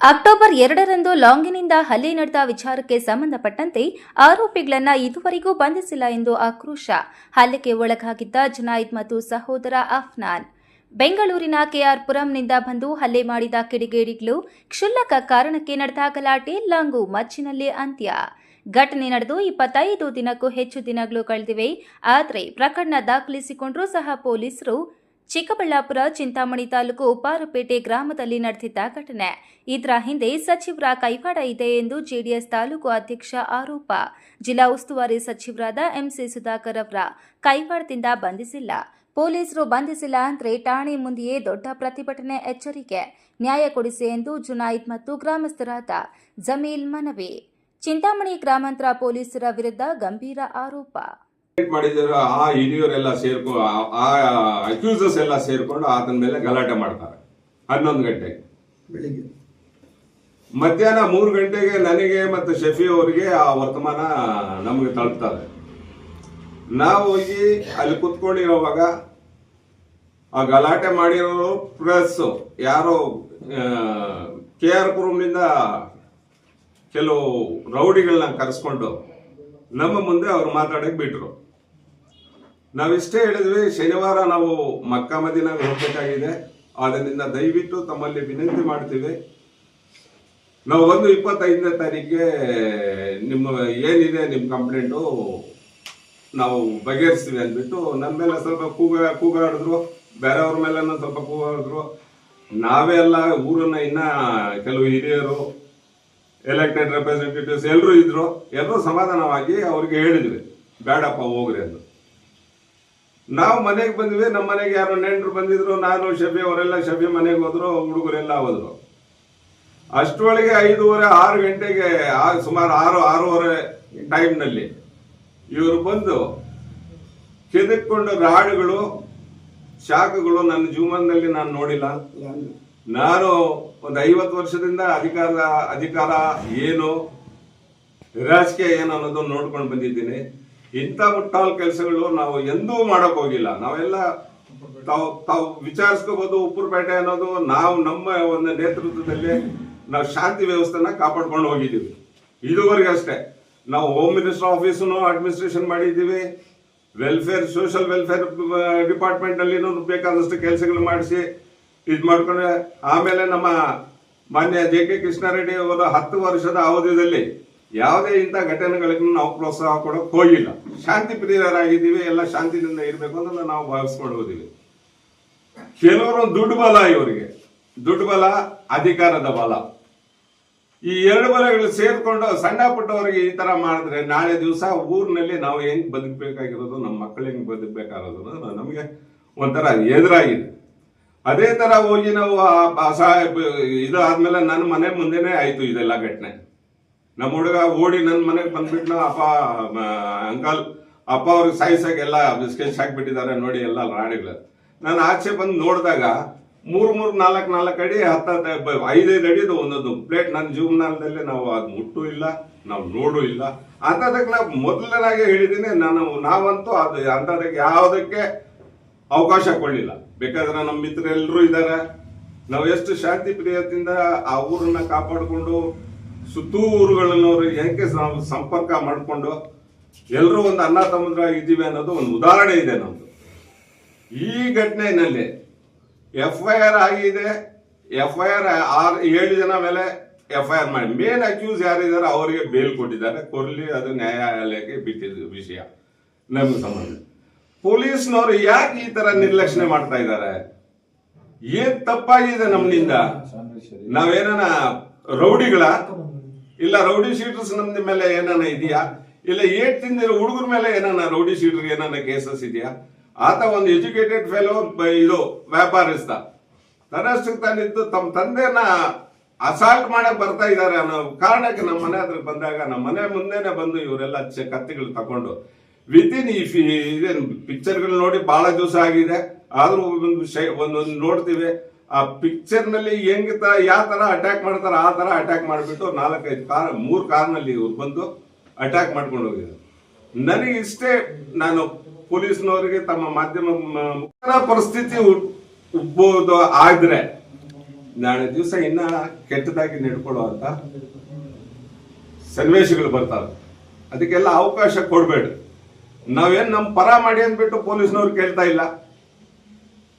October ಎರಡರಂದು ಲಾಂಗಿನಿಂದ ಹಲ್ಲೆ ನಡೆದ ವಿಚಾರಕ್ಕೆ ಸಂಬಂಧಪಟ್ಟಂತೆ ಆರೋಪಿಗಳನ್ನು ಇದುವರೆಗೂ ಬಂಧಿಸಿಲ್ಲ ಎಂದು ಆಕ್ರೋಶ. ಹಲ್ಲೆಗೆ ಒಳಗಾಗಿದ್ದ ಜುನಾಯಿದ್ ಮತ್ತು ಸಹೋದರ ಅಫ್ನಾನ್. ಬೆಂಗಳೂರಿನ ಕೆಆರ್ಪುರಂನಿಂದ ಬಂದು ಹಲ್ಲೆ ಮಾಡಿದ ಕಿಡಿಗೇಡಿಗಳು ಕ್ಷುಲ್ಲಕ ಕಾರಣಕ್ಕೆ ನಡೆದ ಗಲಾಟೆ ಲಾಂಗು ಮಚ್ಚಿನಲ್ಲಿ ಅಂತ್ಯ. ಘಟನೆ ನಡೆದು ಇಪ್ಪತ್ತೈದು ದಿನಕ್ಕೂ ಹೆಚ್ಚು ದಿನಗಳು ಕಳೆದಿವೆ. ಆದರೆ ಪ್ರಕರಣ ದಾಖಲಿಸಿಕೊಂಡರೂ ಸಹ ಪೊಲೀಸರು ಚಿಕ್ಕಬಳ್ಳಾಪುರ, ಚಿಂತಾಮಣಿ ತಾಲೂಕು ಉಪ್ಪಾರಪೇಟೆ ಗ್ರಾಮದಲ್ಲಿ ನಡೆದಿದ್ದ ಘಟನೆ. ಇದರ ಹಿಂದೆ ಸಚಿವರ ಕೈವಾಡ ಇದೆ ಎಂದು ಜೆಡಿಎಸ್ ತಾಲೂಕು ಅಧ್ಯಕ್ಷ ಆರೋಪ. ಜಿಲ್ಲಾ ಉಸ್ತುವಾರಿ ಸಚಿವರಾದ ಎಂಸಿ ಸುಧಾಕರ್ ಅವರ ಕೈವಾಡದಿಂದ ಬಂಧಿಸಿಲ್ಲ. ಪೊಲೀಸರು ಬಂಧಿಸಿಲ್ಲ ಅಂದರೆ ಠಾಣೆ ಮುಂದೆಯೇ ದೊಡ್ಡ ಪ್ರತಿಭಟನೆ ಎಚ್ಚರಿಕೆ. ನ್ಯಾಯ ಕೊಡಿಸಿ ಎಂದು ಜುನಾಯಿದ್ ಮತ್ತು ಗ್ರಾಮಸ್ಥರಾದ ಜಮೀಲ್ ಮನವಿ. ಚಿಂತಾಮಣಿ ಗ್ರಾಮಾಂತರ ಪೊಲೀಸರ ವಿರುದ್ಧ ಗಂಭೀರ ಆರೋಪ. ಮಾಡಿದ್ರು ಆ ಹಿರಿಯರೆಲ್ಲ ಸೇರ್ಕೊ ಆ ಅಕ್ಯೂಸಸ್ ಎಲ್ಲ ಸೇರ್ಕೊಂಡು ಆತನ ಮೇಲೆ ಗಲಾಟೆ ಮಾಡ್ತಾರೆ. ಹನ್ನೊಂದು ಗಂಟೆಗೆ. ಬೆಳಿಗ್ಗೆ. ಮಧ್ಯಾಹ್ನ ಮೂರು ಗಂಟೆಗೆ ನನಗೆ ಮತ್ತು ಶಫಿ ಅವರಿಗೆ ಆ ವರ್ತಮಾನ ನಮಗೆ ತಲುಪ್ತದೆ. ನಾವು ಹೋಗಿ ಅಲ್ಲಿ ಕುತ್ಕೊಂಡಿರೋವಾಗ ಆ ಗಲಾಟೆ ಮಾಡಿರೋರು ಪ್ರೆಸ್ ಯಾರೋ ಕೆ ಆರ್ ಪುರಂನಿಂದ ಕೆಲವು ರೌಡಿಗಳನ್ನ ಕರೆಸ್ಕೊಂಡು ನಮ್ಮ ಮುಂದೆ ಅವ್ರು ಮಾತಾಡಕ್ಕೆ ಬಿಟ್ರು. ನಾವಿಷ್ಟೇ ಹೇಳಿದ್ವಿ, ಶನಿವಾರ ನಾವು ಮಕ್ಕ ಮದಿನಾಗ ಹೋಗ್ಬೇಕಾಗಿದೆ ಅದರಿಂದ ದಯವಿಟ್ಟು ತಮ್ಮಲ್ಲಿ ವಿನಂತಿ ಮಾಡ್ತೀವಿ. ನಾವು ಒಂದು ಇಪ್ಪತ್ತೈದನೇ ತಾರೀಕಿಗೆ ನಿಮ್ಮ ಏನಿದೆ ನಿಮ್ಮ ಕಂಪ್ಲೇಂಟು ನಾವು ಬಗೆಹರಿಸ್ತೀವಿ ಅಂದ್ಬಿಟ್ಟು ನಮ್ಮ ಮೇಲೆ ಸ್ವಲ್ಪ ಕೂಗ ಕೂಗಾಡಿದ್ರು ಬೇರೆಯವ್ರ ಮೇಲೆ ಸ್ವಲ್ಪ ಕೂಗಾಡಿದ್ರು ನಾವೇ ಎಲ್ಲ ಊರನ್ನ ಇನ್ನ ಕೆಲವು ಹಿರಿಯರು ಎಲೆಕ್ಟೆಡ್ ರೆಪ್ರೆಸೆಂಟೇಟಿವ್ಸ್ ಎಲ್ಲರೂ ಇದ್ರು. ಎಲ್ಲರೂ ಸಮಾಧಾನವಾಗಿ ಅವ್ರಿಗೆ ಹೇಳಿದ್ವಿ, ಬೇಡಪ್ಪ ಹೋಗ್ರಿ ಅಂತ ನಾವು ಮನೆಗೆ ಬಂದ್ವಿ ನಮ್ಮ ಮನೆಗೆ ಯಾರೋ ನೆಂಟರು ಬಂದಿದ್ರು, ನಾನು, ಶಬೆ, ಅವರೆಲ್ಲ ಶಬೆ ಮನೆಗೆ ಹೋದ್ರು, ಹುಡುಗರೆಲ್ಲ ಹೋದ್ರು. ಅಷ್ಟೊಳಗೆ ಐದೂವರೆ, ಆರು ಗಂಟೆಗೆ ಸುಮಾರು ಆರು, ಆರೂವರೆ ಟೈಮ್ನಲ್ಲಿ ಇವರು ಬಂದು ಕೆದಕ್ಕೊಂಡು ರಾಡುಗಳು ಶಾಖಗಳು ನನ್ನ ಜೀವನದಲ್ಲಿ ನಾನು ನೋಡಿಲ್ಲ. ನಾನು ಒಂದು ಐವತ್ತು ವರ್ಷದಿಂದ ಅಧಿಕಾರ ಅಧಿಕಾರ ಏನು, ರಾಜಕೀಯ ಏನು ಅನ್ನೋದನ್ನು ನೋಡ್ಕೊಂಡು ಬಂದಿದ್ದೀನಿ. ಇಂಥ ಮುಟ್ಟಾಲ್ ಕೆಲಸಗಳು ನಾವು ಎಂದೂ ಮಾಡಕ್ ಹೋಗಿಲ್ಲ. ನಾವೆಲ್ಲ ತಾವು ತಾವು ವಿಚಾರಿಸ್ಕೋಬಹುದು ಉಪ್ಪುರಪೇಟೆ ಅನ್ನೋದು ನಾವು ನಮ್ಮ ಒಂದು ನೇತೃತ್ವದಲ್ಲಿ ನಾವು ಶಾಂತಿ ವ್ಯವಸ್ಥೆನ ಕಾಪಾಡ್ಕೊಂಡು ಹೋಗಿದ್ದೀವಿ. ಇದುವರೆಗೆ ಅಷ್ಟೇ. ನಾವು ಹೋಮ್ ಮಿನಿಸ್ಟರ್ ಆಫೀಸನ್ನು ಅಡ್ಮಿನಿಸ್ಟ್ರೇಷನ್ ಮಾಡಿದ್ದೀವಿ. ವೆಲ್ಫೇರ್ ಸೋಷಿಯಲ್ ವೆಲ್ಫೇರ್ ಡಿಪಾರ್ಟ್ಮೆಂಟ್ ಅಲ್ಲಿ ಬೇಕಾದಷ್ಟು ಕೆಲಸಗಳು ಮಾಡಿಸಿ, ಇದು ಮಾಡ್ಕೊಂಡ್ರೆ, ಆಮೇಲೆ ನಮ್ಮ ಮಾನ್ಯ ಜೆ ಕೆ ಕೃಷ್ಣಾರೆಡ್ಡಿ ಅವರ ಹತ್ತು ವರ್ಷದ ಅವಧಿಯಲ್ಲಿ ಯಾವುದೇ ಇಂಥ ಘಟನೆಗಳಿಗೂ ನಾವು ಪ್ರೋತ್ಸಾಹ ಕೊಡೋಕೆ ಹೋಗಿಲ್ಲ. ಶಾಂತಿ ಪ್ರಿಯರಾಗಿದ್ದೀವಿ, ಎಲ್ಲ ಶಾಂತಿನಿಂದ ಇರಬೇಕು ಅಂತ ನಾವು ಭಾವಿಸ್ಕೊಂಡು ಹೋದಿವಿ. ಕೆಲವರು ದುಡ್ಡು ಬಲ ಇವರಿಗೆ. ದುಡ್ಡು ಬಲ, ಅಧಿಕಾರದ ಬಲ. ಈ ಎರಡು ಬಲಗಳು ಸೇರ್ಕೊಂಡು ಸಣ್ಣ ಪುಟ್ಟವರಿಗೆ ಈ ತರ ಮಾಡಿದ್ರೆ ನಾಳೆ ದಿವಸ ಊರಿನಲ್ಲಿ ನಾವು ಹೆಂಗ್ ಬದುಕಬೇಕಾಗಿರೋದು, ನಮ್ಮ ಮಕ್ಕಳು ಹೆಂಗ್ ಬದುಕಬೇಕಾಗಿರೋದು ನಮಗೆ ಒಂಥರ ಎದುರಾಗಿದೆ. ಅದೇ ತರ ಹೋಗಿ ನಾವು ಇದು ಆದ್ಮೇಲೆ ನನ್ನ ಮನೆ ಮುಂದೆನೆ ಆಯ್ತು ಇದೆಲ್ಲ ಘಟನೆ. ನಮ್ಮ ಹುಡುಗ ಓಡಿ ನನ್ನ ಮನೆಗೆ ಬಂದ್ಬಿಟ್ಟು ಅಪ್ಪ ಅಂಕಲ್, ಅಪ್ಪ ಅವ್ರಿಗೆ ಸಾಯಿಸಾಗಿ ಎಲ್ಲ ಸ್ಕೆಚ್ ಹಾಕ್ಬಿಟ್ಟಿದ್ದಾರೆ ನೋಡಿ ಎಲ್ಲ ರಾಣಿಗಳು. ನಾನು ಆಚೆ ಬಂದು ನೋಡಿದಾಗ ಮೂರು ಮೂರು, ನಾಲ್ಕು ನಾಲ್ಕು ಅಡಿ ಹತ್ತ ಐದೈದು ಅಡಿದು ಒಂದೊಂದು ಪ್ಲೇಟ್ ನನ್ನ ಜೀವನದಲ್ಲಿ ನಾವು ಅದು ಮುಟ್ಟು ಇಲ್ಲ, ನಾವು ನೋಡು ಇಲ್ಲ. ಅಂಥದಕ್ಕೆ ನಾವು ಮೊದಲನಾಗೆ ಹೇಳಿದ್ದೀನಿ ನಾನು, ನಾವಂತೂ ಅದು ಅಂಥದಕ್ಕೆ ಯಾವುದಕ್ಕೆ ಅವಕಾಶ ಕೊಡಲಿಲ್ಲ. ಬೇಕಾದ್ರೆ ನಮ್ಮ ಮಿತ್ರರೆಲ್ಲರೂ ಇದ್ದಾರೆ ನಾವು ಎಷ್ಟು ಶಾಂತಿ ಪ್ರಿಯದಿಂದ ಆ ಊರನ್ನ ಕಾಪಾಡಿಕೊಂಡು ಸುತ್ತೂರುಗಳನ್ನವರು ಹೆಂಗೆ ಸಂಪರ್ಕ ಮಾಡಿಕೊಂಡು ಎಲ್ಲರೂ ಒಂದು ಅನ್ನ ಇದ್ದೀವಿ ಅನ್ನೋದು ಒಂದು ಉದಾಹರಣೆ ಇದೆ ನಮ್ದು. ಈ ಘಟನೆಯಲ್ಲಿ ಎಫ್ ಐ ಆರ್ ಆಗಿದೆ ಎಫ್ ಐ ಆರ್ ಆರ್ ಏಳು ಜನ ಮೇಲೆ ಎಫ್ ಐ ಆರ್ ಮಾಡಿ. ಮೇನ್ ಅಕ್ಯೂಸ್ ಯಾರಿದ್ದಾರೆ ಅವರಿಗೆ ಬೇಲ್ ಕೊಟ್ಟಿದ್ದಾರೆ. ಕೊರ್ಲಿ ಅದು ನ್ಯಾಯಾಲಯಕ್ಕೆ ಬಿಟ್ಟಿದ್ದು ವಿಷಯ. ನಮಗೆ ಸಂಬಂಧ. ಪೊಲೀಸ್ನವರು ಯಾಕೆ ಈ ತರ ನಿರ್ಲಕ್ಷಣೆ ಮಾಡ್ತಾ ಇದ್ದಾರೆ? ಏನ್ ತಪ್ಪಾಗಿದೆ ನಮ್ಮಿಂದ? ನಾವೇನ ರೌಡಿಗಳ? ಇಲ್ಲ ರೌಡಿ ಶೀಟರ್ಸ್ ನಮ್ದ ಮೇಲೆ ಏನಾನ ಇದೆಯಾ? ಇಲ್ಲ, ಏಟ್ ತಿಂದಿರೋ ಹುಡುಗರ ಮೇಲೆ ಏನಾನ ರೌಡಿ ಶೀಟರ್ ಏನಾನ ಕೇಸಸ್ ಇದೆಯಾ? ಆತ ಒಂದು ಎಜುಕೇಟೆಡ್ ಫೆಲೋ ಇದು ವ್ಯಾಪಾರಿಸ್ತ ತನ್ನಷ್ಟಕ್ಕೆ ತಾನಿದ್ದು ತಮ್ಮ ತಂದೆನ ಅಸಾಲ್ಟ್ ಮಾಡಕ್ ಬರ್ತಾ ಇದ್ದಾರೆ ಅನ್ನೋ ಕಾರಣಕ್ಕೆ ನಮ್ಮ ಮನೆ ಹತ್ರ ಬಂದಾಗ ನಮ್ಮ ಮನೆ ಮುಂದೆನೆ ಬಂದು ಇವರೆಲ್ಲ ಕತ್ತಿಗಳು ತಗೊಂಡು. ವಿತಿನ್ ಈ ಇದೇನು ಪಿಕ್ಚರ್ಗಳು ನೋಡಿ ಬಹಳ ದಿವಸ ಆಗಿದೆ. ಆದ್ರೂ ಒಂದು ಒಂದೊಂದು ನೋಡ್ತೀವಿ. ಆ ಪಿಕ್ಚರ್ನಲ್ಲಿ ಹೆಂಗ ಯಾವ ತರ ಅಟ್ಯಾಕ್ ಮಾಡ್ತಾರ, ಆ ತರ ಅಟ್ಯಾಕ್ ಮಾಡಿಬಿಟ್ಟು ನಾಲ್ಕೈದು ಕಾರ್ ಮೂರು ಕಾರ್ನಲ್ಲಿ ಇವ್ರು ಬಂದು ಅಟ್ಯಾಕ್ ಮಾಡ್ಕೊಂಡು ಹೋಗಿದ್ರು. ನನಗೆ ಇಷ್ಟೇ ನಾನು ಪೊಲೀಸ್ನವರಿಗೆ ತಮ್ಮ ಮಾಧ್ಯಮ ಪರಿಸ್ಥಿತಿ ಉಬ್ಬೋದು ಆದ್ರೆ, ನಾಳೆ ದಿವಸ ಇನ್ನ ಕೆಟ್ಟದಾಗಿ ನಡ್ಕೊಳ್ಳುವಂತ ಸನ್ನಿವೇಶಗಳು ಬರ್ತಾವೆ ಅದಕ್ಕೆಲ್ಲ ಅವಕಾಶ ಕೊಡಬೇಡಿ. ನಾವೇನ್ ನಮ್ಮ ಪರ ಮಾಡಿ ಅಂದ್ಬಿಟ್ಟು ಪೊಲೀಸ್ನವ್ರು ಕೇಳ್ತಾ ಇಲ್ಲ.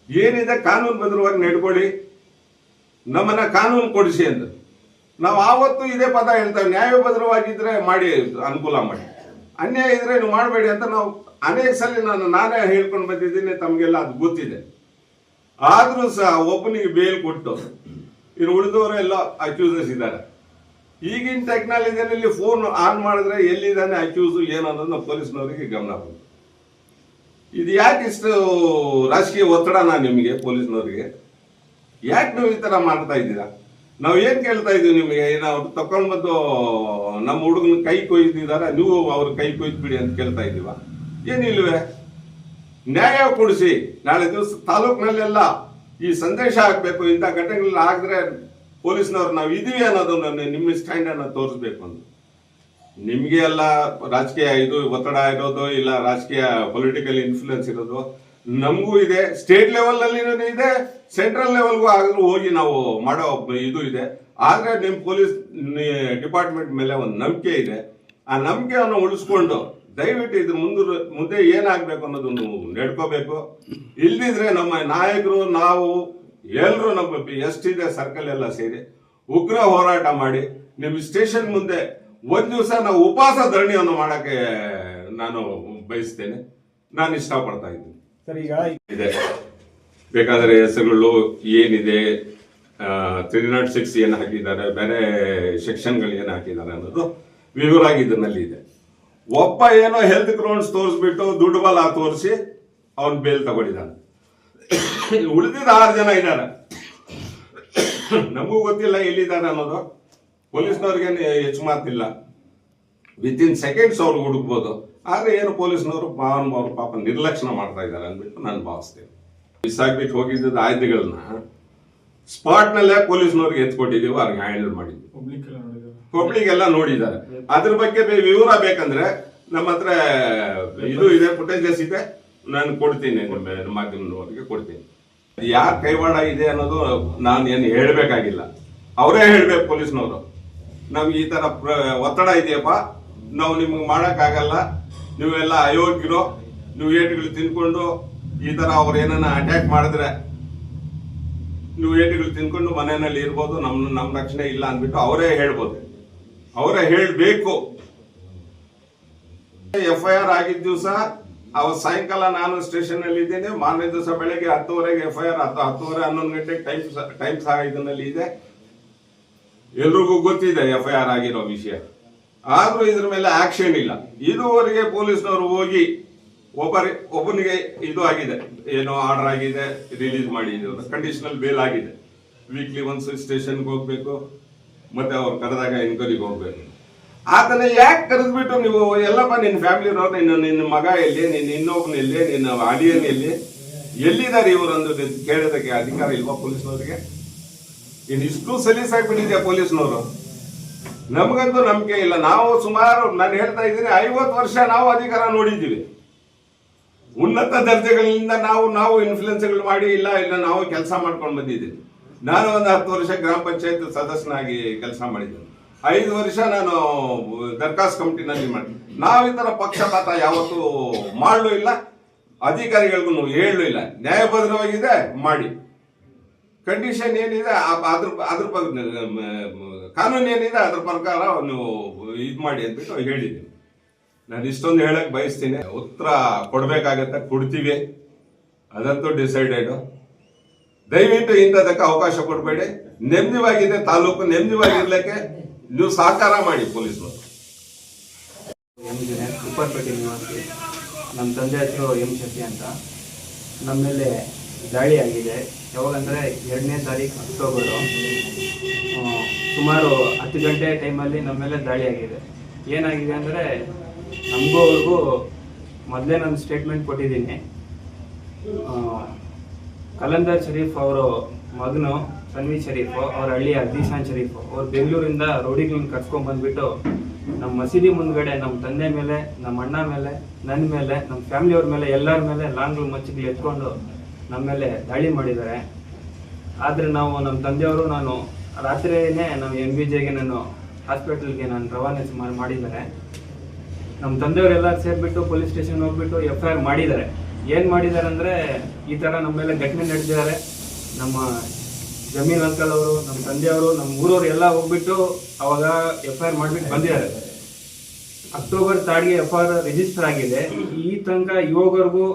ಏನಿದೆ ಕಾನೂನು ಬದ್ಧವಾಗಿ ನಡ್ಕೊಳ್ಳಿ. ನಮ್ಮನ್ನ ಕಾನೂನು ಕೊಡಿಸಿ ಅಂತ ನಾವು ಆವತ್ತು ಇದೇ ಪದ ಹೇಳ್ತೇವೆ. ನ್ಯಾಯಬದ್ಧವಾಗಿದ್ರೆ ಮಾಡಿ ಅನುಕೂಲ ಮಾಡಿ. ಅನ್ಯಾಯ ಇದ್ರೆ ನೀವು ಮಾಡಬೇಡಿ ಅಂತ ನಾವು ಅನೇಕ ಸಲ ನಾನು ನಾನೇ ಹೇಳ್ಕೊಂಡು ಬಂದಿದ್ದೀನಿ. ತಮಗೆಲ್ಲ ಅದು ಗೊತ್ತಿದೆ. ಆದ್ರೂ ಸಹ ಒಬ್ಬನಿಗೆ ಬೇಲ್ ಕೊಟ್ಟು ಇನ್ನು ಉಳಿದವರೆಲ್ಲ ಅಕ್ಯೂಸಸ್ ಇದ್ದಾರೆ. ಈಗಿನ ಟೆಕ್ನಾಲಜಿಯಲ್ಲಿ ಫೋನ್ ಆನ್ ಮಾಡಿದ್ರೆ ಎಲ್ಲಿದ್ದಾನೆ ಅಕ್ಯೂಸ್ ಏನು ಅನ್ನೋದು ನಾವು ಪೊಲೀಸ್ನವರಿಗೆ ಗಮನ ಬಂತು ಇದು ಯಾಕೆ ಇಷ್ಟು ರಾಜಕೀಯ ಒತ್ತಡನ ನಿಮಗೆ ಪೊಲೀಸ್ನವರಿಗೆ? ಯಾಕೆ ನೀವು ಈ ಥರ ಮಾಡ್ತಾ ಇದ್ದೀರಾ? ನಾವು ಏನು ಕೇಳ್ತಾ ಇದ್ದೀವಿ ನಿಮಗೆ? ನಾವು ತಕೊಂಡ್ ಬಂದು ನಮ್ಮ ಹುಡುಗನ ಕೈ ಕೊಯ್ದಿದಾರ? ನೀವು ಅವ್ರ ಕೈ ಕೊಯ್ದ್ಬಿಡಿ ಅಂತ ಕೇಳ್ತಾ ಇದೀವ ಏನಿಲ್ವೇ ನ್ಯಾಯ ಕೊಡಿಸಿ. ನಾಳೆ ದಿವಸ ತಾಲೂಕಿನಲ್ಲೆಲ್ಲ ಈ ಸಂದೇಶ ಹಾಕಬೇಕು, ಇಂಥ ಘಟನೆಗಳಲ್ಲಿ ಆಗಿದ್ರೆ ಪೊಲೀಸ್ನವ್ರು ನಾವು ಇದೀವಿ ಅನ್ನೋದನ್ನ ನಿಮ್ಮ ಸ್ಟ್ಯಾಂಡ್ ಅನ್ನ ತೋರಿಸ್ಬೇಕು ಅಂತ. ನಿಮ್ಗೆ ಎಲ್ಲ ರಾಜಕೀಯ ಇದು, ಒತ್ತಡ ಇರೋದು, ಇಲ್ಲ ರಾಜಕೀಯ ಪೊಲಿಟಿಕಲ್ ಇನ್ಫ್ಲೂಯೆನ್ಸ್ ಇರೋದು, ನಮಗೂ ಇದೆ. ಸ್ಟೇಟ್ ಲೆವೆಲ್ನಲ್ಲಿ ಇದೆ ಸೆಂಟ್ರಲ್ ಲೆವೆಲ್ಗೂ ಆಗಲೂ ಹೋಗಿ ನಾವು ಮಾಡೋ ಇದು ಇದೆ. ಆದ್ರೆ ನಿಮ್ ಪೊಲೀಸ್ ಡಿಪಾರ್ಟ್ಮೆಂಟ್ ಮೇಲೆ ಒಂದು ನಂಬಿಕೆ ಇದೆ. ಆ ನಂಬಿಕೆಯನ್ನು ಉಳಿಸ್ಕೊಂಡು ದಯವಿಟ್ಟು ಇದ್ರ ಮುಂದೆ ಮುಂದೆ ಏನಾಗಬೇಕು ಅನ್ನೋದನ್ನು ನೆಡ್ಕೋಬೇಕು. ಇಲ್ದಿದ್ರೆ ನಮ್ಮ ನಾಯಕರು, ನಾವು ಎಲ್ಲರೂ ನಮ್ಮ ಎಷ್ಟಿದೆ ಸರ್ಕಲ್ ಎಲ್ಲ ಸೇರಿ ಉಗ್ರ ಹೋರಾಟ ಮಾಡಿ ನಿಮ್ಮ ಸ್ಟೇಷನ್ ಮುಂದೆ ಒಂದ್ ದಿವಸ ನಾವು ಉಪವಾಸ ಧರಣಿಯನ್ನು ಮಾಡಕ್ಕೆ ನಾನು ಬಯಸ್ತೇನೆ. ನಾನು ಇಷ್ಟಪಡ್ತಾ ಇದ್ದೀನಿ. ಇದೆ. ಬೇಕಾದರೆ ಹೆಸರುಗಳು ಏನಿದೆ? ತ್ರೀ ನಾಟ್ ಸಿಕ್ಸ್ ಏನು ಹಾಕಿದ್ದಾರೆ? ಬೇರೆ ಸೆಕ್ಷನ್ಗಳು ಏನು ಹಾಕಿದ್ದಾರೆ ಅನ್ನೋದು ವಿವರವಾಗಿ ಇದರಲ್ಲಿ ಇದೆ. ಒಬ್ಬ ಏನೋ ಹೆಲ್ತ್ ಗ್ರೌಂಡ್ಸ್ ತೋರಿಸ್ಬಿಟ್ಟು ದುಡ್ಡು ಬಲ ತೋರಿಸಿ ಅವನ್ ಬೇಲ್ ತಗೊಂಡಿದ್ದಾನೆ. ಉಳಿದಿದ್ದ ಆರು ಜನ ಇದ್ದಾರೆ ನಮಗೂ ಗೊತ್ತಿಲ್ಲ ಎಲ್ಲಿದ್ದಾರೆ ಅನ್ನೋದು. ಪೊಲೀಸ್ನವ್ರಿಗೆ ಹೆಚ್ಚು ಮಾತಿಲ್ಲ. ವಿತ್ ಇನ್ ಸೆಕೆಂಡ್ಸ್ ಅವ್ರಿಗೆ ಹುಡುಕ್ಬೋದು. ಆದರೆ ಏನು ಪೊಲೀಸ್ನವರು ಪಾವನ್ ಅವ್ರು ಪಾಪ ನಿರ್ಲಕ್ಷ್ಯ ಮಾಡ್ತಾ ಇದ್ದಾರೆ ಅಂದ್ಬಿಟ್ಟು ನಾನು ಭಾವಿಸ್ತೇನೆ. ಬಿಸಾಕ್ಬಿಟ್ಟು ಹೋಗಿದ್ದ ಆಯ್ದೆಗಳನ್ನ ಸ್ಪಾಟ್ ನಲ್ಲೇ ಪೊಲೀಸ್ನವ್ರಿಗೆ ಎತ್ಕೊಟ್ಟಿದ್ದೀವಿ ಅವ್ರಿಗೆ ಹ್ಯಾಂಡಲ್ ಮಾಡಿದ್ವಿ. ಪಬ್ಲಿಕ್ ಎಲ್ಲ ನೋಡಿದ್ದಾರೆ. ಅದ್ರ ಬಗ್ಗೆ ವಿವರ ಬೇಕಂದ್ರೆ ನಮ್ಮ ಹತ್ರ ಇದು ಇದೆ ಫುಟೇಜಸ್ ಇದೆ. ನಾನು ಕೊಡ್ತೀನಿ ನಿಮ್ಮ ಮಾಧ್ಯಮದವರಿಗೆ ಕೊಡ್ತೀನಿ. ಯಾರ ಕೈವಾಡ ಇದೆ ಅನ್ನೋದು ನಾನು ಏನು ಹೇಳಬೇಕಾಗಿಲ್ಲ. ಅವರೇ ಹೇಳ್ಬೇಕು ಪೊಲೀಸ್ನವರು. ನಮ್ಗೆ ಈ ತರ ಒತ್ತಡ ಇದೆಯಪ್ಪ. ನಾವು ನಿಮ್ಗೆ ಮಾಡೋಕ್ಕಾಗಲ್ಲ. ನೀವೆಲ್ಲ ಅಯೋಗ್ಯರು. ನೀವು ಏಟುಗಳು ತಿನ್ಕೊಂಡು ಈ ತರ ಅವ್ರು ಏನನ್ನ ಅಟ್ಯಾಕ್ ಮಾಡಿದ್ರೆ ನೀವು ಏಟುಗಳು ತಿನ್ಕೊಂಡು ಮನೆಯಲ್ಲಿ ಇರ್ಬೋದು. ನಮ್ ನಮ್ ರಕ್ಷಣೆ ಇಲ್ಲ ಅಂದ್ಬಿಟ್ಟು ಅವರೇ ಹೇಳ್ಬೋದು. ಅವರೇ ಹೇಳ್ಬೇಕು. ಎಫ್ ಐ ಆರ್ ಆಗಿದ್ದ ದಿವಸ ಅವತ್ತು ಸಾಯಂಕಾಲ ನಾನು ಸ್ಟೇಷನ್ ಅಲ್ಲಿ ಇದ್ದೇನೆ. ಮಾರನೇ ದಿವಸ ಬೆಳಗ್ಗೆ ಹತ್ತುವರೆಗೆ ಎಫ್ ಐ ಆರ್ ಹತ್ತು, ಹತ್ತುವರೆ ಹನ್ನೊಂದು ಗಂಟೆಗೆ ಟೈಮ್ ಟೈಮ್ ಸಹ ಇದನ್ನಲ್ಲಿ ಇದೆ. ಎಲ್ರಿಗೂ ಗೊತ್ತಿದೆ ಎಫ್ ಐ ಆರ್ ಆಗಿರೋ ವಿಷಯ. ಆದ್ರೂ ಇದ್ರ ಮೇಲೆ ಆಕ್ಷನ್ ಇಲ್ಲ. ಇದುವರೆಗೆ ಪೊಲೀಸ್ನವರು ಹೋಗಿ ಒಬ್ಬರಿ, ಒಬ್ಬನಿಗೆ ಇದು ಆಗಿದೆ. ಏನೋ ಆರ್ಡರ್ ಆಗಿದೆ ರಿಲೀಸ್ ಮಾಡಿದ್ರು ಕಂಡೀಷನಲ್ ಬೇಲ್ ಆಗಿದೆ. ವೀಕ್ಲಿ ಒನ್ಸ್ ಸ್ಟೇಷನ್ಗೆ ಹೋಗ್ಬೇಕು, ಮತ್ತೆ ಅವ್ರು ಕರೆದಾಗ ಎನ್ಕ್ವೈರಿಗೆ ಹೋಗ್ಬೇಕು. ಆತನ ಯಾಕೆ ಕರೆದ್ಬಿಟ್ಟು ನೀವು, ಎಲ್ಲಪ್ಪ ನಿನ್ನ ಫ್ಯಾಮಿಲಿ ನಿನ್ನ ನಿನ್ನ ಮಗ ಎಲ್ಲಿ, ನಿನ್ನ ಇನ್ನೊಬ್ಬನ ಎಲ್ಲಿ, ನಿನ್ನ ಅಡಿಯನ್ ಎಲ್ಲಿ? ಎಲ್ಲಿದ್ದಾರೆ ಇವರು ಅಂದ್ರೆ ಕೇಳೋದಕ್ಕೆ ಅಧಿಕಾರ ಇಲ್ವಾ ಪೊಲೀಸ್ನವರಿಗೆ? ಇನ್ನು ಇಷ್ಟು ಸಲೀಸಾಗ್ಬಿಟ್ಟಿದೆ ಪೊಲೀಸ್ನವರು? ನಮಗಂತೂ ನಂಬಿಕೆ ಇಲ್ಲ. ನಾವು ಸುಮಾರು, ನಾನು ಹೇಳ್ತಾ ಇದ್ದೀನಿ, ಐವತ್ತು ವರ್ಷ ನಾವು ಅಧಿಕಾರ ನೋಡಿದ್ದೀವಿ. ಉನ್ನತ ದರ್ಜೆಗಳಿಂದ ನಾವು ನಾವು ಇನ್ಫ್ಲುಯೆನ್ಸ್ಗಳು ಮಾಡಿ ಇಲ್ಲ ಇಲ್ಲ ನಾವು ಕೆಲಸ ಮಾಡ್ಕೊಂಡು ಬಂದಿದ್ದೀವಿ. ನಾನು ಒಂದು ಹತ್ತು ವರ್ಷ ಗ್ರಾಮ ಪಂಚಾಯತ್ ಸದಸ್ಯನಾಗಿ ಕೆಲಸ ಮಾಡಿದ್ದೇನೆ. ಐದು ವರ್ಷ ನಾನು ದರ್ಖಾಸ್ ಕಮಿಟಿನಲ್ಲಿ ಮಾಡಿ ನಾವು ಪಕ್ಷಪಾತ ಯಾವತ್ತೂ ಮಾಡಲೂ ಇಲ್ಲ. ಅಧಿಕಾರಿಗಳಿಗೂ ಹೇಳಲೂ ಇಲ್ಲ. ನ್ಯಾಯಭದ್ರವಾಗಿದೆ, ಮಾಡಿ. ಕಂಡೀಷನ್ ಏನಿದೆ ಅದ್ರ ಅದ್ರ ಬಗ್ಗೆ ಕಾನೂನು ಏನಿದೆ, ಅದ್ರ ಪ್ರಕಾರ ನೀವು ಇದು ಮಾಡಿ ಅಂತ ಹೇಳಿದ್ದೀನಿ ನಾನು ಇಷ್ಟೊಂದು ಹೇಳಕ್ ಬಯಸ್ತೀನಿ. ಉತ್ತರ ಕೊಡ್ಬೇಕಾಗತ್ತೆ, ಕೊಡ್ತೀವಿ. ಅದಂತೂ ಡಿಸೈಡೆಡ್ ದಯವಿಟ್ಟು ಇಂಥದಕ್ಕೆ ಅವಕಾಶ ಕೊಡಬೇಡಿ. ನೆಮ್ಮದಿವಾಗಿದೆ ತಾಲೂಕು ನೆಮ್ಮದಿವಾಗಿರ್ಲಿಕ್ಕೆ ನೀವು ಸಹಕಾರ ಮಾಡಿ ಪೊಲೀಸರು ನಿವಾಸಿ, ನಮ್ಮ ತಂದೆ ಹೆಸರು ಎಂ ಶೆಟ್ಟಿ ಅಂತ. ನಮ್ಮ ಮೇಲೆ ದಾಳಿ ಆಗಿದೆ. ಯಾವಾಗಂದರೆ ಎರಡನೇ ತಾರೀಕು ಅಕ್ಟೋಬರು. ಸುಮಾರು ಹತ್ತು ಗಂಟೆ ಟೈಮಲ್ಲಿ ನಮ್ಮ ಮೇಲೆ ದಾಳಿ ಆಗಿದೆ. ಏನಾಗಿದೆ ಅಂದರೆ ನಮಗೂ ಅವ್ರಿಗೂ ಮೊದಲೇ ನಾನು ಸ್ಟೇಟ್ಮೆಂಟ್ ಕೊಟ್ಟಿದ್ದೀನಿ. ಕಲಂದರ್ ಶರೀಫ್ ಅವರು, ಮಗನು ತನ್ವೀರ್ ಶರೀಫ್, ಅವ್ರ ಹಳ್ಳಿ ಅದ್ದೀಶಾನ್ ಶರೀಫ್, ಅವ್ರು ಬೆಂಗಳೂರಿಂದ ರೋಡಿಗಳನ್ನ ಕರ್ಸ್ಕೊಂಡು ಬಂದ್ಬಿಟ್ಟು ನಮ್ಮ ಮಸೀದಿ ಮುಂದ್ಗಡೆ ನಮ್ಮ ತಂದೆ ಮೇಲೆ, ನಮ್ಮ ಅಣ್ಣ ಮೇಲೆ ನನ್ನ ಮೇಲೆ, ನಮ್ಮ ಫ್ಯಾಮಿಲಿಯವ್ರ ಮೇಲೆ, ಎಲ್ಲರ ಮೇಲೆ ಲಾಂಗ್ಗಳು ಮಚ್ಚಿಗೆ ಎತ್ಕೊಂಡು ನಮ್ಮ ಮೇಲೆ ದಾಳಿ ಮಾಡಿದ್ದಾರೆ. ಆದರೆ ನಾವು ನಮ್ಮ ತಂದೆಯವರು ನಾನು ರಾತ್ರಿಯೇ ನಮ್ಮ ಎಂ ಬಿ ಜೆಗೆ ನಾನು ಹಾಸ್ಪಿಟಲ್ಗೆ ನಾನು ರವಾನೆ ಸುಮಾರು ಮಾಡಿದ್ದಾರೆ. ನಮ್ಮ ತಂದೆಯವರೆಲ್ಲ ಸೇರಿಬಿಟ್ಟು ಪೊಲೀಸ್ ಸ್ಟೇಷನ್ ಹೋಗ್ಬಿಟ್ಟು ಎಫ್ ಐ ಆರ್ ಮಾಡಿದ್ದಾರೆ. ಏನು ಮಾಡಿದ್ದಾರೆ ಅಂದರೆ ಈ ಥರ ನಮ್ಮ ಮೇಲೆ ಘಟನೆ ನಡೆದಿದ್ದಾರೆ. ನಮ್ಮ ಜಮೀನ್ ಅಂಕಲ್ ಅವರು ನಮ್ಮ ತಂದೆಯವರು ನಮ್ಮ ಊರವರು ಎಲ್ಲ ಹೋಗ್ಬಿಟ್ಟು ಅವಾಗ ಎಫ್ ಐ ಆರ್ ಮಾಡಿಬಿಟ್ಟು ಬಂದಿದ್ದಾರೆ. ಅಕ್ಟೋಬರ್ ತಾಡಿಗೆ ಎಫ್ ಐ ಆರ್ ರಿಜಿಸ್ಟರ್ ಆಗಿದೆ. ಈ ತನಕ ಇವಾಗವರೆಗೂ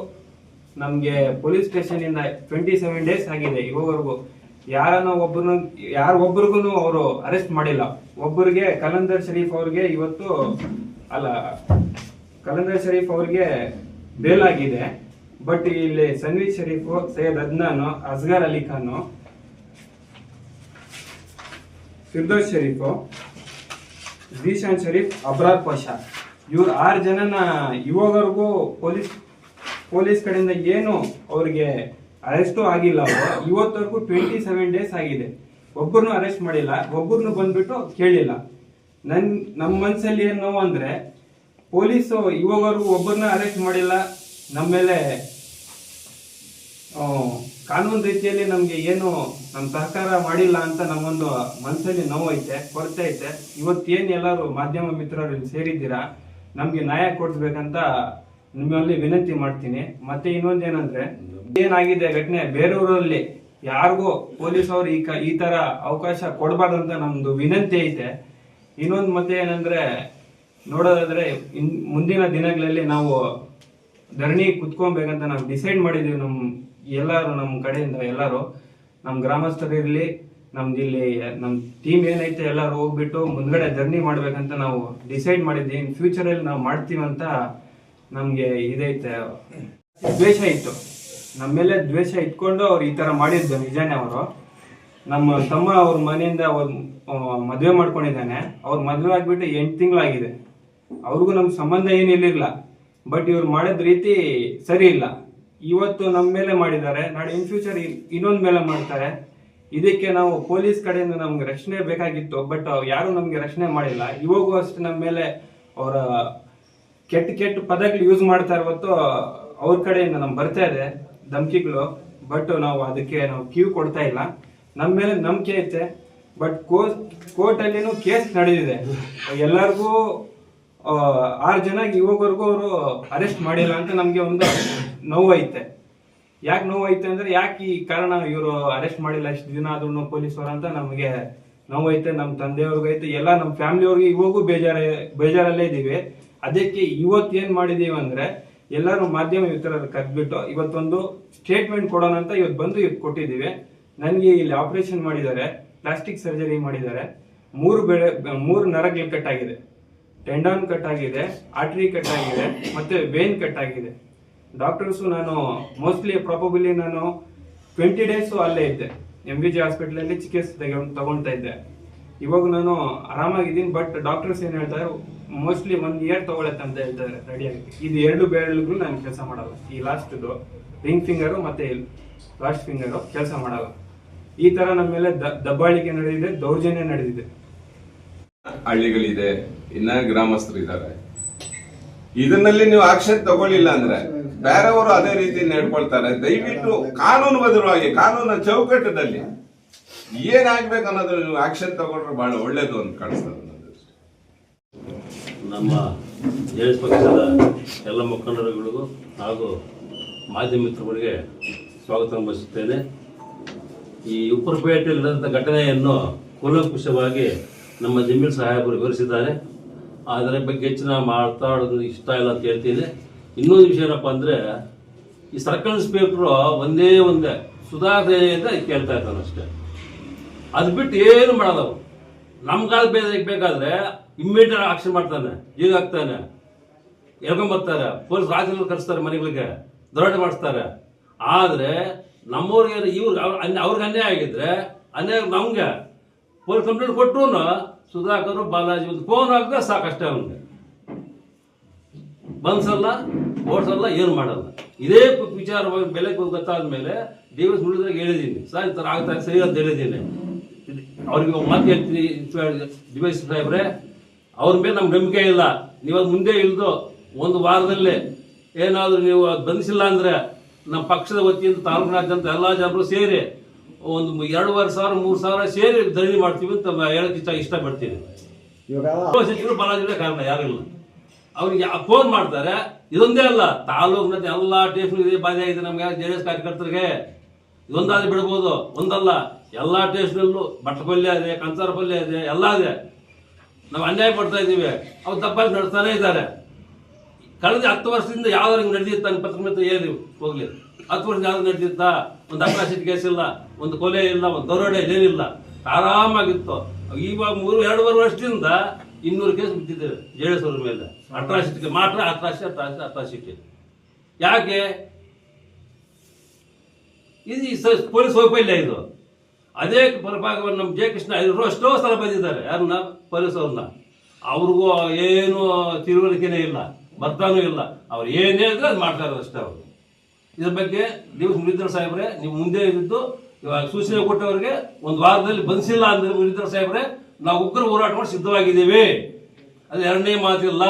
ನಮಗೆ ಪೊಲೀಸ್ ಸ್ಟೇಷನ್ ಇಂದ ಟ್ವೆಂಟಿ ಸೆವೆನ್ ಡೇಸ್ ಆಗಿದೆ ಇವಾಗವರೆಗೂ ಯಾರನ್ನ ಒಬ್ಬರನ್ನ ಯಾರ ಒಬ್ರಿಗೂ ಅವರು ಅರೆಸ್ಟ್ ಮಾಡಿಲ್ಲ. ಒಬ್ಬರಿಗೆ ಕಲಂದರ್ ಶರೀಫ್ ಅವ್ರಿಗೆ ಇವತ್ತು, ಅಲ್ಲ ಕಲಂದರ್ ಶರೀಫ್ ಅವ್ರಿಗೆ ಬೇಲ್ ಆಗಿದೆ ಬಟ್ ಇಲ್ಲಿ ಸನ್ವೀರ್ ಶರೀಫ್, ಸೈಯದ್ ಅದ್ನಾನ್, ಅಸ್ಗರ್ ಅಲಿ ಖಾನ್, ಫಿರ್ದೋಸ್ ಶರೀಫ್ ಜೀಶಾನ್ ಶರೀಫ್ ಅಬ್ರಾರ್ ಪಾಷಾ. ಇವ್ರು ಆರು ಜನನ ಇವಾಗವರೆಗೂ ಪೊಲೀಸ್ ಪೊಲೀಸ್ ಕಡೆಯಿಂದ ಏನು ಅವ್ರಿಗೆ ಅರೆಸ್ಟು ಆಗಿಲ್ಲ ಅವರು, ಇವತ್ತವರೆಗೂ ಟ್ವೆಂಟಿ ಸೆವೆನ್ ಡೇಸ್ ಆಗಿದೆ. ಒಬ್ಬರನ್ನು ಅರೆಸ್ಟ್ ಮಾಡಿಲ್ಲ ಒಬ್ಬರನ್ನು ಬಂದ್ಬಿಟ್ಟು ಕೇಳಿಲ್ಲ. ನನ್ ನಮ್ಮ ಮನಸ್ಸಲ್ಲಿ ಏನು ನೋವು ಅಂದರೆ, ಪೊಲೀಸು ಇವಾಗವರೆಗೂ ಒಬ್ಬರನ್ನ ಅರೆಸ್ಟ್ ಮಾಡಿಲ್ಲ ನಮ್ಮ ಮೇಲೆ ಕಾನೂನು ರೀತಿಯಲ್ಲಿ ನಮಗೆ ಏನು ನಮ್ಮ ಸಹಕಾರ ಮಾಡಿಲ್ಲ ಅಂತ ನಮ್ಮೊಂದು ಮನಸ್ಸಲ್ಲಿ ನೋವು ಐತೆ, ಕೊರತೆ ಐತೆ. ಇವತ್ತೇನು ಎಲ್ಲರೂ ಮಾಧ್ಯಮ ಮಿತ್ರರು ಸೇರಿದ್ದೀರಾ? ನಮಗೆ ನ್ಯಾಯ ಕೊಡಿಸ್ಬೇಕಂತ ನಿಮ್ಮಲ್ಲಿ ವಿನಂತಿ ಮಾಡ್ತೀನಿ. ಮತ್ತೆ ಇನ್ನೊಂದೇನಂದ್ರೆ, ಏನಾಗಿದೆ ಘಟನೆ? ಬೇರೆಯವರಲ್ಲಿ ಯಾರಿಗೂ ಪೊಲೀಸ್ ಅವರು ಈ ಈ ತರ ಅವಕಾಶ ಕೊಡಬಾರ್ದಂತ ನಮ್ದು ವಿನಂತಿ ಐತೆ. ಇನ್ನೊಂದು ಮತ್ತೆ ಏನಂದ್ರೆ, ನೋಡೋದಾದ್ರೆ ಇನ್ ಮುಂದಿನ ದಿನಗಳಲ್ಲಿ ನಾವು ಧರಣಿ ಕುತ್ಕೊಬೇಕಂತ ನಾವು ಡಿಸೈಡ್ ಮಾಡಿದೀವಿ ನಮ್ ಎಲ್ಲಾರು ನಮ್ಮ ಕಡೆಯಿಂದ ಎಲ್ಲಾರು. ನಮ್ಮ ಗ್ರಾಮಸ್ಥರು ಇರ್ಲಿ, ನಮ್ದು ಇಲ್ಲಿ, ನಮ್ ಟೀಮ್ ಏನೈತೆ ಎಲ್ಲಾರು ಹೋಗ್ಬಿಟ್ಟು ಮುಂದ್ಗಡೆ ಜರ್ನಿ ಮಾಡ್ಬೇಕಂತ ನಾವು ಡಿಸೈಡ್ ಮಾಡಿದ್ವಿ. ಇನ್ ಫ್ಯೂಚರ್ ಅಲ್ಲಿ ನಾವು ಮಾಡ್ತೀವಂತ ನಮ್ಗೆ ಇದೈತೆ ದ್ವೇಷ ಇತ್ತು. ನಮ್ಮ ಮೇಲೆ ದ್ವೇಷ ಇಟ್ಕೊಂಡು ಅವ್ರು ಈ ತರ ಮಾಡಿದ್ದು ನಿಜಾನೇ ಅವರು. ನಮ್ಮ ತಮ್ಮ ಅವ್ರ ಮನೆಯಿಂದ ಅವ್ರ ಮದುವೆ ಮಾಡ್ಕೊಂಡಿದ್ದಾನೆ. ಅವ್ರ ಮದುವೆ ಆಗ್ಬಿಟ್ಟು ಎಂಟು ತಿಂಗಳಾಗಿದೆ. ಅವ್ರಿಗೂ ನಮ್ಗೆ ಸಂಬಂಧ ಏನಿರ್ಲಿಲ್ಲ ಬಟ್ ಇವ್ರು ಮಾಡಿದ ರೀತಿ ಸರಿ ಇಲ್ಲ. ಇವತ್ತು ನಮ್ಮ ಮೇಲೆ ಮಾಡಿದ್ದಾರೆ. ನಾಳೆ ಇನ್ ಫ್ಯೂಚರ್ ಇನ್ನೊಂದ್ ಮೇಲೆ ಮಾಡ್ತಾರೆ. ಇದಕ್ಕೆ ನಾವು ಪೊಲೀಸ್ ಕಡೆಯಿಂದ ನಮ್ಗೆ ರಕ್ಷಣೆ ಬೇಕಾಗಿತ್ತು. ಬಟ್ ಯಾರು ನಮ್ಗೆ ರಕ್ಷಣೆ ಮಾಡಿಲ್ಲ. ಇವಾಗೂ ಅಷ್ಟೇ ನಮ್ಮ ಮೇಲೆ ಅವರ ಕೆಟ್ಟ ಕೆಟ್ಟ ಪದಗಳು ಯೂಸ್ ಮಾಡ್ತಾ ಇರುವತ್ತು ಅವ್ರ ಕಡೆಯಿಂದ ನಮ್ಗೆ ಬರ್ತಾ ಇದೆ ಧಮಕಿಗಳು ಬಟ್ ನಾವು ಅದಕ್ಕೆ ನಾವು ಕ್ಯೂ ಕೊಡ್ತಾ ಇಲ್ಲ. ನಮ್ಮ ಮೇಲೆ ನಂಬಿಕೆ ಐತೆ ಬಟ್ ಕೋರ್ಟ್ ಕೋರ್ಟಲ್ಲಿನೂ ಕೇಸ್ ನಡೆದಿದೆ. ಎಲ್ಲರಿಗೂ ಆರು ಜನ ಇವಾಗವರೆಗೂ ಅವರು ಅರೆಸ್ಟ್ ಮಾಡಿಲ್ಲ ಅಂತ ನಮಗೆ ಒಂದು ನೋವು ಐತೆ. ಯಾಕೆ ನೋವು ಐತೆ ಅಂದ್ರೆ ಯಾಕೆ ಈ ಕಾರಣ ಇವರು ಅರೆಸ್ಟ್ ಮಾಡಿಲ್ಲ, ಇಷ್ಟು ದಿನ ಆದ್ರೂ ಪೊಲೀಸರು ಅಂತ ನಮಗೆ ನೋವು ಐತೆ ನಮ್ಮ ತಂದೆಯವ್ರಿಗೂ ಐತೆ, ಎಲ್ಲ ನಮ್ಮ ಫ್ಯಾಮಿಲಿಯವ್ರಿಗೆ ಇವಾಗೂ ಬೇಜಾರ, ಬೇಜಾರಲ್ಲೇ ಇದೀವಿ. ಅದಕ್ಕೆ ಇವತ್ತು ಏನ್ ಮಾಡಿದೀವಿ ಅಂದ್ರೆ ಎಲ್ಲರೂ ಮಾಧ್ಯಮ ಮಿತ್ರರು ಕರೆದ್ಬಿಟ್ಟು ಇವತ್ತೊಂದು ಸ್ಟೇಟ್ಮೆಂಟ್ ಕೊಡೋಣ ಅಂತ ಇವತ್ತು ಬಂದು ಇವತ್ತು ಕೊಟ್ಟಿದ್ದೀವಿ. ನನಗೆ ಇಲ್ಲಿ ಆಪರೇಷನ್ ಮಾಡಿದ್ದಾರೆ ಪ್ಲಾಸ್ಟಿಕ್ ಸರ್ಜರಿ ಮಾಡಿದ್ದಾರೆ. ಮೂರು ಬೆಳೆ, ಮೂರು ನರಗಳು ಕಟ್ ಆಗಿದೆ. ಟೆಂಡಾನ್ ಕಟ್ ಆಗಿದೆ ಆರ್ಟ್ರಿ ಕಟ್ ಆಗಿದೆ, ಮತ್ತೆ ವೇನ್ ಕಟ್ ಆಗಿದೆ. ಡಾಕ್ಟರ್ಸು ನಾನು ಮೋಸ್ಟ್ಲಿ ಪ್ರಾಬಬಲಿ ನಾನು ಟ್ವೆಂಟಿ ಡೇಸು ಅಲ್ಲೇ ಇದ್ದೆ. ಎಂ ಬಿ ಜಿ ಹಾಸ್ಪಿಟ್ಲಲ್ಲಿ ಚಿಕಿತ್ಸೆ ತಗೊಂಡ್ ತಗೊಳ್ತಾ ಇದ್ದೆ. ಇವಾಗ ನಾನು ಆರಾಮಾಗಿದ್ದೀನಿ ಬಟ್ ಡಾಕ್ಟರ್ಸ್ ಏನು ಹೇಳ್ತಾರೆ ಮೋಸ್ಟ್ಲಿ ಒಂದ್ ಇಯರ್ ತಗೊಳತ್ತೆ ಅಂತ ಹೇಳ್ತಾರೆ ರೆಡಿ ಆಗುತ್ತೆ ಇದು ಎರಡು ಬೆರಳುಗಳು ನಾನು ಕೆಲಸ ಮಾಡಲ್ಲ. ಈ ಲಾಸ್ಟ್ದು ರಿಂಗ್ ಫಿಂಗರು ಮತ್ತೆ ಲಾಸ್ಟ್ ಫಿಂಗರು ಕೆಲಸ ಮಾಡಲ್ಲ. ಈ ತರ ನಮ್ಮ ಮೇಲೆ ದಬ್ಬಾಳಿಕೆ ನಡೆದಿದೆ, ದೌರ್ಜನ್ಯ ನಡೆದಿದೆ. ಹಳ್ಳಿಗಳಿದೆ, ಇನ್ನ ಗ್ರಾಮಸ್ಥರು ಇದ್ದಾರೆ ಇದನ್ನಲ್ಲಿ ನೀವು ಆಕ್ಷನ್ ತಗೊಳ್ಳಿಲ್ಲ ಅಂದ್ರೆ ಬೇರೆಯವರು ಅದೇ ರೀತಿ ನಡ್ಕೊಳ್ತಾರೆ. ದಯವಿಟ್ಟು ಕಾನೂನು ಬದ್ಧವಾಗಿ, ಕಾನೂನ ಚೌಕಟ್ಟದಲ್ಲಿ ಏನಾಗ್ಬೇಕು ಅನ್ನೋದ್ರ ನೀವು ಆಕ್ಷನ್ ತಗೊಂಡ್ರೆ ಬಹಳ ಒಳ್ಳೇದು ಅಂತ ಕಾಣಿಸ್ತದೆ. ನಮ್ಮ ಜೆ ಪಕ್ಷದ ಎಲ್ಲ ಮುಖಂಡರುಗಳಿಗೂ ಹಾಗೂ ಮಾಧ್ಯಮ ಮಿತ್ರಗಳಿಗೆ ಸ್ವಾಗತ ಬಯಸುತ್ತೇನೆ ಈ ಉಪ್ಪರಪೇಟೆಯಲ್ಲಿ ನಡೆದಂಥ ಘಟನೆಯನ್ನು ಕೂಲಂಕುಷವಾಗಿ ನಮ್ಮ ಜಮೀಲ್ ಸಾಹೇಬರು ವಿವರಿಸಿದ್ದಾರೆ. ಅದರ ಬಗ್ಗೆ ಹೆಚ್ಚಿನ ಮಾತಾಡೋದು ಇಷ್ಟ ಇಲ್ಲ ಅಂತ ಹೇಳ್ತೀನಿ. ಇನ್ನೊಂದು ವಿಷಯ ಏನಪ್ಪ ಅಂದರೆ, ಈ ಸರ್ಕಲ್ ಇನ್ಸ್ಪೆಕ್ಟ್ರು ಒಂದೇ ಒಂದೇ ಸುಧಾರಣೆ ಅಂತ ಕೇಳ್ತಾ ಇರ್ತಾನಷ್ಟೇ ಅದು ಬಿಟ್ಟು ಏನು ಅವ್ರು ನಮ್ಮ ಬೇರೆ ಬೇಕಾದ್ರೆ ಇಮ್ಮಿಡಿಯೇಟ್ ಆಕ್ಷನ್ ಮಾಡ್ತಾನೆ ಈಗ ಹಾಕ್ತಾನೆ. ಎಳ್ಕೊಂಬರ್ತಾರೆ ಪೊಲೀಸ್ ರಾಜ್ಯಗಳು ಕರೆಸ್ತಾರೆ ಮನೆಗಳಿಗೆ, ದರೋಡೆ ಮಾಡಿಸ್ತಾರೆ. ಆದರೆ ನಮ್ಮವ್ರಿಗೆ ಅವ್ರ ಅವ್ರಿಗೆ ಅನ್ಯಾಯ ಆಗಿದ್ರೆ, ಅನ್ಯಾಯ ನಮ್ಗೆ. ಪೊಲೀಸ್ ಕಂಪ್ಲೇಂಟ್ ಕೊಟ್ಟರು ಸುಧಾಕರ್, ಬಾಲಾಜಿ ಒಂದು ಫೋನ್ ಹಾಕಿದ್ರೆ ಸಾಕಷ್ಟೇ ಅವನಿಗೆ. ಬಂದ್ಸಲ್ಲ, ಓಡ್ಸಲ್ಲ, ಏನು ಮಾಡಲ್ಲ. ಇದೇ ವಿಚಾರವಾಗಿ ಬೆಲೆ ಗೊತ್ತಾದ ಮೇಲೆ ಡಿ ಎಸ್ ಹೇಳಿದೀನಿ ಹೇಳಿದ್ದೀನಿ. ಸರ್, ಈ ಥರ ಆಗ್ತಾ ಸರಿ ಅಂತ ಹೇಳಿದ್ದೀನಿ. ಅವ್ರಿಗೆ ಮಾತು ಹೇಳ್ತೀನಿ ಡಿವೈಸ್ ಸಾಹೇಬ್ರೆ ಅವ್ರ ಮೇಲೆ ನಮ್ಗೆ ನಂಬಿಕೆ ಇಲ್ಲ. ನೀವು ಅದು ಮುಂದೆ ಇಳಿದು ಒಂದು ವಾರದಲ್ಲಿ ಏನಾದರೂ ನೀವು ಅದ್ ಬಂಧಿಸಿಲ್ಲ ಅಂದರೆ ನಮ್ಮ ಪಕ್ಷದ ವತಿಯಿಂದ ತಾಲೂಕಿನಾದ್ಯಂತ ಎಲ್ಲ ಜನರು ಸೇರಿ ಒಂದು ಎರಡೂವರೆ ಸಾವಿರ ಮೂರು ಸಾವಿರ ಸೇರಿ ಧರಣಿ ಮಾಡ್ತೀವಿ ಅಂತ ಹೇಳಕ್ಕೆ ಇಷ್ಟ ಇಷ್ಟಪಡ್ತೀನಿ. ಸಚಿವರು ಬಾಲಾಜಿಗೆ ಕಾರಣ ಯಾರಿಲ್ಲ ಅವ್ರಿಗೆ ಫೋನ್ ಮಾಡ್ತಾರೆ. ಇದೊಂದೇ ಅಲ್ಲ ತಾಲೂಕಿನ ಎಲ್ಲ ಟೇಷನ್ ಇದೆ ಬಾಧೆ ಆಗಿದೆ ನಮಗೆ ಜೆ ಡಿ ಎಸ್ ಕಾರ್ಯಕರ್ತರಿಗೆ. ಇದೊಂದಾದ್ರೆ ಬಿಡ್ಬೋದು. ಒಂದಲ್ಲ ಎಲ್ಲ ಟೇಷನಲ್ಲೂ ಬಟ್ಟ ಪಲ್ಯ ಇದೆ ಕಂಚಾರ ಪಲ್ಯ ಇದೆ ಎಲ್ಲ ಇದೆ. ನಾವು ಅನ್ಯಾಯ ಪಡ್ತಾ ಇದ್ದೀವಿ. ಅವ್ರು ತಪ್ಪಾಗಿ ನಡೆಸ್ತಾನೆ ಇದ್ದಾರೆ. ಕಳೆದ ಹತ್ತು ವರ್ಷದಿಂದ ಯಾವ್ದಾರು ಹಿಂಗೆ ನಡೆದಿತ್ತ ಪತ್ರಕರ್ತ ಏನು ಹೋಗ್ಲಿ. ಹತ್ತು ವರ್ಷ ಯಾವ್ದು ನಡೆದಿತ್ತ? ಒಂದು ಅಪ್ರಾಸಿಟ್ ಕೇಸ್ ಇಲ್ಲ, ಒಂದು ಕೊಲೆ ಇಲ್ಲ, ಒಂದು ದರೋಡೆ ಏನಿಲ್ಲ. ಆರಾಮಾಗಿತ್ತು. ಇವಾಗ ಮೂರು, ಎರಡೂವರೆ ವರ್ಷದಿಂದ ಇನ್ನೂರು ಕೇಸ್ ಬಿದ್ದಿದ್ದೇವೆ ಜೆ ಎಸ್ ಅವ್ರ ಮೇಲೆ ಅಟ್ರಾಸಿಟಿಗೆ ಮಾತ್ರ ಅಟ್ರಾಸಿಟಿ ಅಟ್ರಾಸಿಟಿ ಅಟ್ರಾಸಿಟಿ ಯಾಕೆ? ಇದು ಪೊಲೀಸ್ ವೈಫಲ್ಯ ಇದು. ಅದೇ ಪರಭಾಗವನ್ನು ನಮ್ಮ ಜಯಕೃಷ್ಣ ಎಷ್ಟೋ ಸಲ ಬಂದಿದ್ದಾರೆ. ಯಾರನ್ನ? ಅವ್ರನ್ನ ಅವ್ರಿಗೂ ಏನು ತಿಳುವಳಿಕೆನೇ ಇಲ್ಲ ಬರ್ತಾನೂ ಇಲ್ಲ. ಅವ್ರು ಏನೇ ಇದ್ರೆ ಅದು ಮಾಡ್ತಾ ಅಷ್ಟೇ ಅವರು. ಇದ್ರ ಬಗ್ಗೆ ನೀವು ಮುರಿದ್ರ ಸಾಹೇಬ್ರೆ, ನೀವು ಮುಂದೆ ಇದ್ದು ಇವಾಗ ಸೂಚನೆ ಕೊಟ್ಟವರಿಗೆ ಒಂದು ವಾರದಲ್ಲಿ ಬಂದಿಲ್ಲ ಅಂದ್ರೆ ಮುರಿದ್ರ ಸಾಹೇಬ್ರೆ, ನಾವು ಉಗ್ರ ಹೋರಾಟ ಮಾಡಿ ಸಿದ್ಧವಾಗಿದ್ದೀವಿ. ಅದು ಎರಡನೇ ಮಾತಿಲ್ಲ.